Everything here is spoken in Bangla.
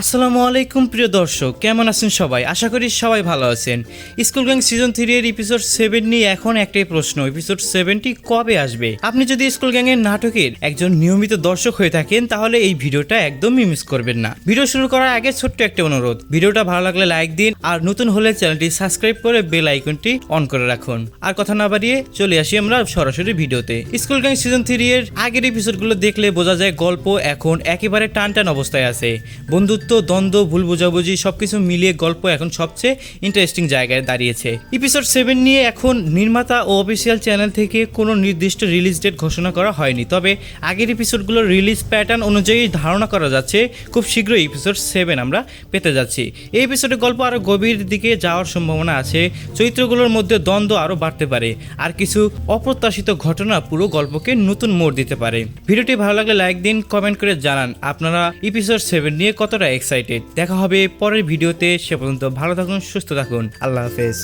আসসালামু আলাইকুম, প্রিয় দর্শক। কেমন আছেন সবাই? আশা করি সবাই ভালো আছেন। স্কুল গ্যাং সিজন থ্রি এর এপিসোড সেভেন নিয়ে এখন একটাই প্রশ্ন এপিসোড সেভেনটি কবে আসবে? আপনি যদি স্কুল গ্যাং এর নাটকের একজন নিয়মিত দর্শক হয়ে থাকেন, তাহলে এই ভিডিওটা একদমই মিস করবেন না। ভিডিও শুরু করার আগে ছোট্ট একটা অনুরোধ, ভিডিওটা ভালো লাগলে লাইক দিন, আর নতুন হলে চ্যানেলটি সাবস্ক্রাইব করে বেল আইকনটি অন করে রাখুন। আর কথা না বাড়িয়ে চলে আসি আমরা সরাসরি ভিডিওতে। স্কুল গ্যাং সিজন থ্রি এর আগের এপিসোডগুলো দেখলে বোঝা যায় গল্প এখন একেবারে টান টান অবস্থায় আছে। বন্ধুত্ব দ্বন্দ্ব, ভুল বোঝাবুঝি সবকিছু মিলিয়ে গল্প এখন সবচেয়ে ইন্টারেস্টিং জায়গায় দাঁড়িয়েছে। এপিসোড সেভেন নিয়ে এখন নির্মাতা ও অফিসিয়াল চ্যানেল থেকে কোনো নির্দিষ্ট রিলিজ ডেট ঘোষণা করা হয়নি। তবে আগের এপিসোডগুলোর রিলিজ প্যাটার্ন অনুযায়ী ধারণা করা যাচ্ছে। খুব শীঘ্রই এপিসোড সেভেন আমরা পেতে যাচ্ছি। এই এপিসোডে গল্প আরও গভীর দিকে যাওয়ার সম্ভাবনা আছে। চরিত্রগুলোর মধ্যে দ্বন্দ্ব আরও বাড়তে পারে। আর কিছু অপ্রত্যাশিত ঘটনা পুরো গল্পকে নতুন মোড় দিতে পারে। ভিডিওটি ভালো লাগলে লাইক দিন কমেন্ট করে জানান। আপনারা এপিসোড সেভেন নিয়ে কতটা এক্সাইটেড দেখা হবে পরের ভিডিওতে সে পর্যন্ত ভালো থাকুন সুস্থ থাকুন। আল্লাহ হাফেজ।